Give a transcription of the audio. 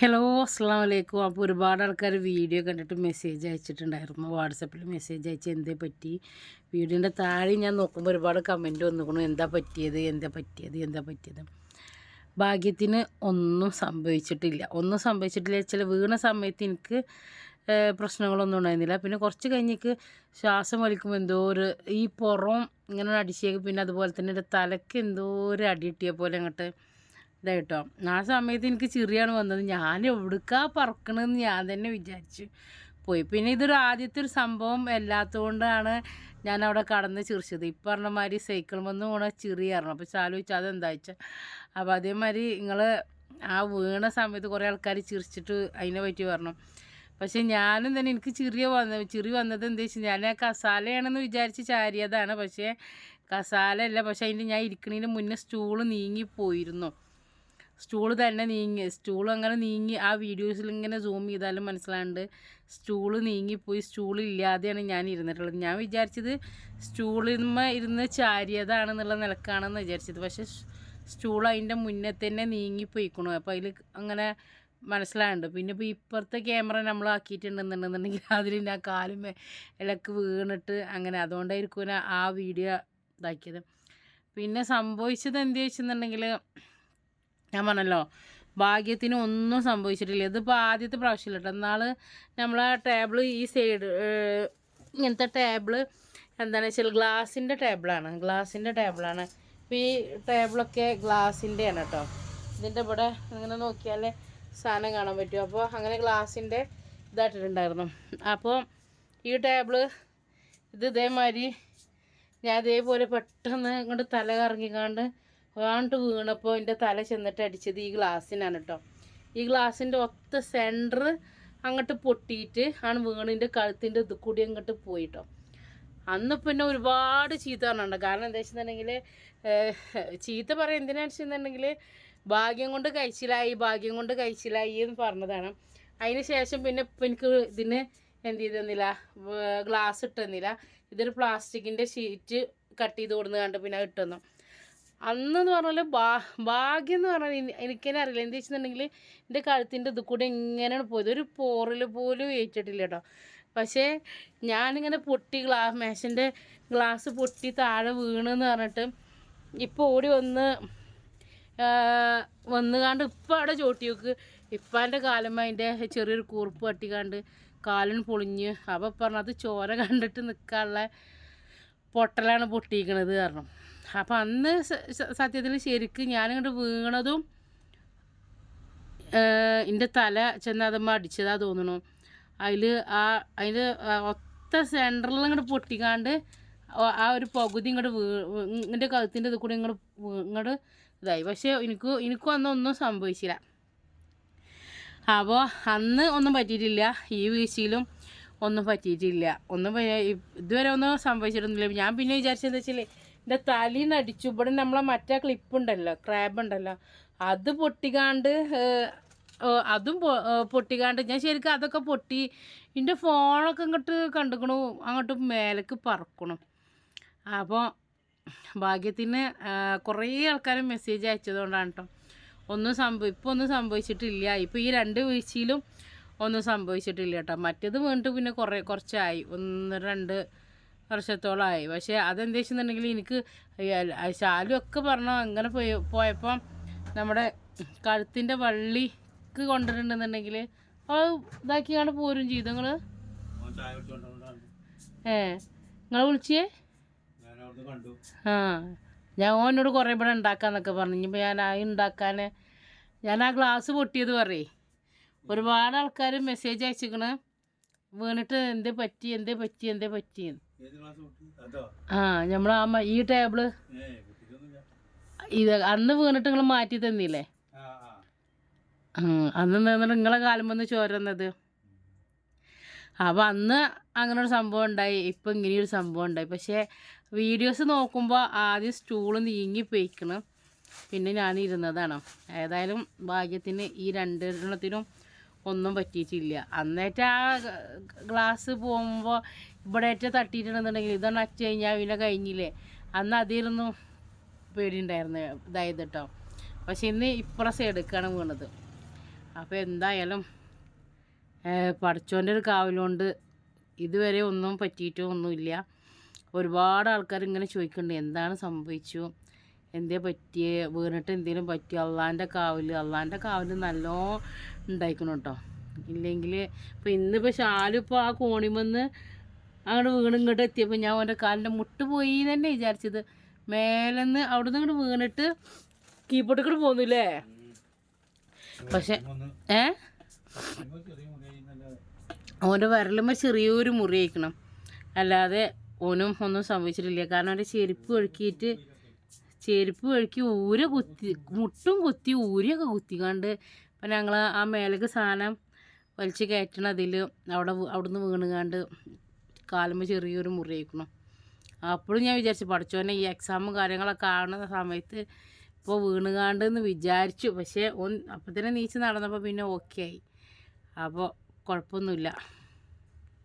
Hello അസ്സാം വലൈക്കും അപ്പോൾ ഒരുപാട് ആൾക്കാർ വീഡിയോ കണ്ടിട്ട് മെസ്സേജ് അയച്ചിട്ടുണ്ടായിരുന്നു. വാട്സപ്പിൽ മെസ്സേജ് അയച്ച് എന്തേ പറ്റി? വീഡിയോന്റെ താഴെ ഞാൻ നോക്കുമ്പോൾ ഒരുപാട് കമന്റ് വന്നിക്കണു എന്താ പറ്റിയത്? എന്താ പറ്റിയത്? എന്താ പറ്റിയത്? ഭാഗ്യത്തിന് ഒന്നും സംഭവിച്ചിട്ടില്ല. ഒന്നും സംഭവിച്ചിട്ടില്ല ചില വീണ സമയത്ത് എനിക്ക് പ്രശ്നങ്ങളൊന്നും ഉണ്ടായിരുന്നില്ല. പിന്നെ കുറച്ച് കഴിഞ്ഞേക്ക് ശ്വാസം വലിക്കുമ്പോൾ എന്തോ ഒരു ഈ പുറം ഇങ്ങനെ അടിച്ചേക്ക് പിന്നെ അതുപോലെ തന്നെ എന്റെ തലയ്ക്ക് എന്തോ ഒരു അടി കിട്ടിയ പോലെ അങ്ങോട്ട് ഇതായിട്ടോ ആ സമയത്ത് എനിക്ക് ചിറിയാണ് വന്നത്. ഞാൻ എവിടുക്കാ പറക്കണമെന്ന് ഞാൻ തന്നെ വിചാരിച്ചു. പോയി. പിന്നെ ഇതൊരു ആദ്യത്തെ ഒരു സംഭവം അല്ലാത്തതുകൊണ്ടാണ് ഞാൻ അവിടെ കടന്ന് ചിരിച്ചത് ഇപ്പം പറഞ്ഞ മാതിരി സൈക്കിൾ വന്ന് പോണ ചിറിയായിരുന്നു. അപ്പോൾ ചാലോചിച്ചാൽ അതെന്താ വെച്ചാൽ അപ്പോൾ അതേമാതിരി നിങ്ങൾ ആ വീണ സമയത്ത് കുറേ ആൾക്കാർ ചിരിച്ചിട്ട് അതിനെ പറ്റി പറഞ്ഞു. പക്ഷേ ഞാനും തന്നെ എനിക്ക് ചിറിയ വന്ന ചിറി വന്നത് എന്താ വെച്ചാൽ ഞാൻ ആ കസാലയാണെന്ന് വിചാരിച്ച് ചാരിയതാണ്. പക്ഷേ കസാല അല്ല. പക്ഷേ അതിന്റെ ഞാൻ ഇരിക്കണതിന് മുന്നേ സ്റ്റൂൾ നീങ്ങി സ്റ്റൂൾ തന്നെ നീങ്ങി സ്റ്റൂൾ അങ്ങനെ നീങ്ങി ആ വീഡിയോസിൽ ഇങ്ങനെ സൂം ചെയ്താലും മനസ്സിലാണ്ട് സ്റ്റൂൾ നീങ്ങിപ്പോയി സ്റ്റൂൾ ഇല്ലാതെയാണ് ഞാൻ ഇരുന്നിട്ടുള്ളത്. ഞാൻ വിചാരിച്ചത് സ്റ്റൂളിന്മ ഇരുന്ന് ചാരിയതാണെന്നുള്ള നിലക്കാണെന്ന് വിചാരിച്ചത്. പക്ഷേ സ്റ്റൂൾ അതിന്റെ മുന്നേ തന്നെ നീങ്ങിപ്പോയിക്കണു. അപ്പോൾ അതിൽ അങ്ങനെ മനസ്സിലാകുന്നുണ്ട് പിന്നെ ഇപ്പോൾ ഇപ്പുറത്തെ ക്യാമറ നമ്മൾ ആക്കിയിട്ടുണ്ടെന്നുണ്ടെന്നുണ്ടെങ്കിൽ അതിൽ ഞാൻ കാലുമേ ഇലക്ക് വീണിട്ട് അങ്ങനെ അതുകൊണ്ടായിരിക്കും ആ വീഡിയോ ഇതാക്കിയത്. പിന്നെ സംഭവിച്ചത് എന്ത് വെച്ചെന്നുണ്ടെങ്കിൽ ഞാൻ പറഞ്ഞല്ലോ ഭാഗ്യത്തിന് ഒന്നും സംഭവിച്ചിട്ടില്ല. ഇതിപ്പോൾ ആദ്യത്തെ പ്രാവശ്യമില്ല കേട്ടോ എന്നാൽ നമ്മളെ ടേബിൾ ഈ സൈഡ് ഇങ്ങനത്തെ ടേബിൾ എന്താണെന്ന് വെച്ചാൽ ഗ്ലാസിന്റെ ടേബിളാണ്. ഗ്ലാസിന്റെ ടേബിളാണ്. ഇപ്പോൾ ഈ ടേബിളൊക്കെ ഗ്ലാസിന്റെയാണ് കേട്ടോ ഇതിന്റെ ഇവിടെ ഇങ്ങനെ നോക്കിയാൽ സാധനം കാണാൻ പറ്റും. അപ്പോൾ അങ്ങനെ ഗ്ലാസിന്റെ ഇതായിട്ടിട്ടുണ്ടായിരുന്നു. അപ്പോൾ ഈ ടേബിൾ ഇത് ഇതേമാതിരി ഞാൻ ഇതേപോലെ പെട്ടെന്ന് ഇങ്ങോട്ട് തല കറങ്ങിക്കാണ്ട് ആണ്ട് വീണപ്പോൾ എന്റെ തല ചെന്നിട്ട് അടിച്ചത് ഈ ഗ്ലാസ്സിനാണ് കേട്ടോ ഈ ഗ്ലാസ്സിന്റെ ഒത്ത സെന്റർ അങ്ങോട്ട് പൊട്ടിയിട്ട് ആണ് വീണിന്റെ കഴുത്തിന്റെ ഇത് കൂടി അങ്ങോട്ട് പോയിട്ടോ അന്ന് പിന്നെ ഒരുപാട് ചീത്ത പറഞ്ഞിട്ടുണ്ട്. കാരണം എന്താ വെച്ചിട്ടുണ്ടെങ്കിൽ ചീത്ത പറയാം എന്തിനാണെന്ന് വെച്ചിട്ടുണ്ടെങ്കിൽ ഭാഗ്യം കൊണ്ട് കഴിച്ചിലായി ഭാഗ്യം കൊണ്ട് കഴിച്ചിലായി എന്ന് പറഞ്ഞതാണ്. അതിന് ശേഷം പിന്നെ എനിക്ക് ഇതിന് എന്ത് ചെയ്തെന്നില്ല ഗ്ലാസ് ഇട്ടെന്നില്ല ഇതൊരു പ്ലാസ്റ്റിക്കിന്റെ ഷീറ്റ് കട്ട് ചെയ്ത് കൊടുന്ന് കണ്ട് പിന്നെ അത് ഇട്ടെന്നു അന്നെന്ന് പറഞ്ഞാൽ ഭാ ഭാഗ്യം എന്ന് പറഞ്ഞാൽ എനിക്ക് എനിക്കെന്നെ അറിയില്ല. എന്താ വെച്ചിട്ടുണ്ടെങ്കിൽ എന്റെ കഴുത്തിന്റെ ഇത് കൂടെ ഇങ്ങനെയാണ് പോയത്. ഒരു പോറിൽ പോലും ഏറ്റിട്ടില്ല കേട്ടോ. പക്ഷേ ഞാനിങ്ങനെ പൊട്ടി ഗ്ലാ മേശന്റെ ഗ്ലാസ് പൊട്ടി താഴെ വീണെന്ന് പറഞ്ഞിട്ട് ഇപ്പോൾ ഓടി വന്ന് വന്ന് കാണ്ട് ഇപ്പം അവിടെ ചോട്ടി വെക്ക് ഇപ്പാന്റെ കാലം അതിന്റെ ചെറിയൊരു കൂർപ്പ് തട്ടിക്കാണ്ട് കാലിന് പൊളിഞ്ഞ് അപ്പം പറഞ്ഞത് ചോര കണ്ടിട്ട് നിൽക്കാനുള്ള പൊട്ടലാണ് പൊട്ടിയിരിക്കണത് കാരണം അപ്പം അന്ന് സത്യത്തിൽ ശരിക്കും ഞാനിങ്ങോട്ട് വീണതും എന്റെ തല ചെന്ന് അതമ്മ അടിച്ചതാ തോന്നണു. അതിൽ ആ അതിന്റെ ഒത്ത സെന്ററിൽ ഇങ്ങോട്ട് പൊട്ടിക്കാണ്ട് ആ- ഒരു പകുതി ഇങ്ങോട്ട് വീ എന്റെ കഴുത്തിന്റെ ഇത് കൂടി ഇങ്ങോട്ട് ഇങ്ങോട്ട് ഇതായി. പക്ഷേ എനിക്ക് എനിക്കും അന്ന് ഒന്നും സംഭവിച്ചില്ല. അപ്പോൾ അന്ന് ഒന്നും പറ്റിയിട്ടില്ല. ഈ വീഴ്ചയിലും ഒന്നും പറ്റിയിട്ടില്ല. ഒന്നും ഇതുവരെ ഒന്നും സംഭവിച്ചിട്ടൊന്നുമില്ല. ഞാൻ പിന്നെ വിചാരിച്ചെന്താ വെച്ചാൽ എന്റെ തലീന്ന് അടിച്ചു. ഇവിടെ നമ്മളെ മറ്റേ ക്ലിപ്പ് ഉണ്ടല്ലോ ക്രാബ് ഉണ്ടല്ലോ. അത് പൊട്ടിക്കാണ്ട് അതും പൊട്ടിക്കാണ്ട് ഞാൻ ശരിക്കും അതൊക്കെ പൊട്ടി. എന്റെ ഫോണൊക്കെ ഇങ്ങോട്ട് കണ്ടുക്കണു അങ്ങോട്ട് മേലേക്ക് പറക്കണം. അപ്പോൾ ഭാഗ്യത്തിന് കുറേ ആൾക്കാർ മെസ്സേജ് അയച്ചതുകൊണ്ടാണ് കേട്ടോ ഒന്നും സംഭവം ഇപ്പോൾ ഒന്നും സംഭവിച്ചിട്ടില്ല. ഇപ്പോൾ ഈ രണ്ട് വീഴ്ചയിലും ഒന്നും സംഭവിച്ചിട്ടില്ല കേട്ടോ മറ്റേത് വീണ്ടും പിന്നെ കുറേ കുറച്ചായി. ഒന്ന് രണ്ട് വർഷത്തോളമായി പക്ഷേ അതെന്താ വെച്ചിട്ടുണ്ടെങ്കിൽ എനിക്ക് ശാലു ഒക്കെ പറഞ്ഞു അങ്ങനെ പോയി പോയപ്പം നമ്മുടെ കഴുത്തിന്റെ വള്ളിക്ക് കൊണ്ടിട്ടുണ്ടെന്നുണ്ടെങ്കിൽ അത് ഇതാക്കിയാണ് പോരും ചെയ്തു. നിങ്ങൾ ഏ നിങ്ങൾ വിളിച്ചേ? കണ്ടു. ആ ഞാൻ ഓനോട് കുറേ ഇവിടെ ഉണ്ടാക്കാന്നൊക്കെ പറഞ്ഞു. ഇനിയിപ്പോൾ ഞാൻ ആ ഉണ്ടാക്കാൻ ഞാൻ ആ ഗ്ലാസ് പൊട്ടിയത് പറയേ. ഒരുപാട് ആൾക്കാർ മെസ്സേജ് അയച്ചിക്കണ് വീണിട്ട് എന്തേ പറ്റി എന്തേ പറ്റി എന്തേ പറ്റി ആ നമ്മൾ ആ ഈ ടേബിൾ ഇത് അന്ന് വീണിട്ട് നിങ്ങൾ മാറ്റി തന്നില്ലേ? അന്ന് നിന്നിട്ട് നിങ്ങളെ കാലം വന്ന് ചോരുന്നത്? അപ്പോൾ അന്ന് അങ്ങനെ ഒരു സംഭവം ഉണ്ടായി ഇപ്പം ഇങ്ങനെയൊരു സംഭവം ഉണ്ടായി. പക്ഷേ വീഡിയോസ് നോക്കുമ്പോൾ ആദ്യം സ്റ്റൂൾ നീങ്ങി പോയിക്കണം. പിന്നെ ഞാൻ ഇരുന്നതാണ്. ഏതായാലും ഭാഗ്യത്തിന് ഈ രണ്ടെണ്ണത്തിനും ഒന്നും പറ്റിയിട്ടില്ല. അന്നേറ്റ് ആ ഗ്ലാസ് പോകുമ്പോൾ ഇവിടെ ഏറ്റ തട്ടിയിട്ടുണ്ടെന്നുണ്ടെങ്കിൽ ഇതൊന്ന് അച്ചു കഴിഞ്ഞാൽ പിന്നെ കഴിഞ്ഞില്ലേ. അന്ന് അതിലൊന്നും പേടിയുണ്ടായിരുന്നു ഇതായത് കേട്ടോ പക്ഷെ ഇന്ന് ഇപ്പുറ സൈഡൊക്കെയാണ് വീണത്. അപ്പോൾ എന്തായാലും പഠിച്ചോന്റെ ഒരു കാവലുകൊണ്ട് ഇതുവരെ ഒന്നും പറ്റിയിട്ടോ ഒന്നുമില്ല. ഒരുപാട് ആൾക്കാർ ഇങ്ങനെ ചോദിക്കുന്നുണ്ട് എന്താണ് സംഭവിച്ചു? എന്തേ പറ്റിയ? വീണിട്ട് എന്തെങ്കിലും പറ്റി അള്ളാന്റെ കാവിൽ അള്ളാന്റെ കാവിൽ നല്ലോ ഉണ്ടായിക്കണം കേട്ടോ ഇല്ലെങ്കിൽ ഇപ്പം ഇന്നിപ്പോൾ ഷാലിപ്പോൾ ആ കോണിമെന്ന് അങ്ങോട്ട് വീണ് ഇങ്ങോട്ട് എത്തിയപ്പോൾ ഞാൻ അവന്റെ കാലിന്റെ മുട്ട് പോയി തന്നെ വിചാരിച്ചത്. മേലെന്ന് നിന്ന് ഇങ്ങോട്ട് വീണിട്ട് കീപ്പോട്ടിക്കോട്ട് പോന്നില്ലേ? പക്ഷെ ഏ? ഓന്റെ വിരലുമ്പോൾ ചെറിയൊരു മുറി അയക്കണം അല്ലാതെ ഓനും ഒന്നും സംഭവിച്ചിട്ടില്ല. കാരണം അവന്റെ ചെരുപ്പ് ഒഴുക്കിയിട്ട് ചെരുപ്പ് ഒഴുക്കി ഊര കുത്തി മുട്ടും കുത്തി ഊരിയൊക്കെ കുത്തിക്കാണ്ട് അപ്പം ഞങ്ങൾ ആ മേലേക്ക് സാധനം വലിച്ച് കയറ്റണം അതിൽ അവിടെ അവിടുന്ന് വീണുകാണ്ട് കാലുമ്പോൾ ചെറിയൊരു മുറി അയക്കണം അപ്പോഴും ഞാൻ വിചാരിച്ചു പഠിച്ചോനെ ഈ എക്സാമും കാര്യങ്ങളൊക്കെ കാണുന്ന സമയത്ത് ഇപ്പോൾ വീണുകാണ്ട് എന്ന് വിചാരിച്ചു. പക്ഷേ ഒൻ അപ്പം തന്നെ നീച്ച് നടന്നപ്പോൾ പിന്നെ ഓക്കെ ആയി. അപ്പോൾ കുഴപ്പമൊന്നുമില്ല.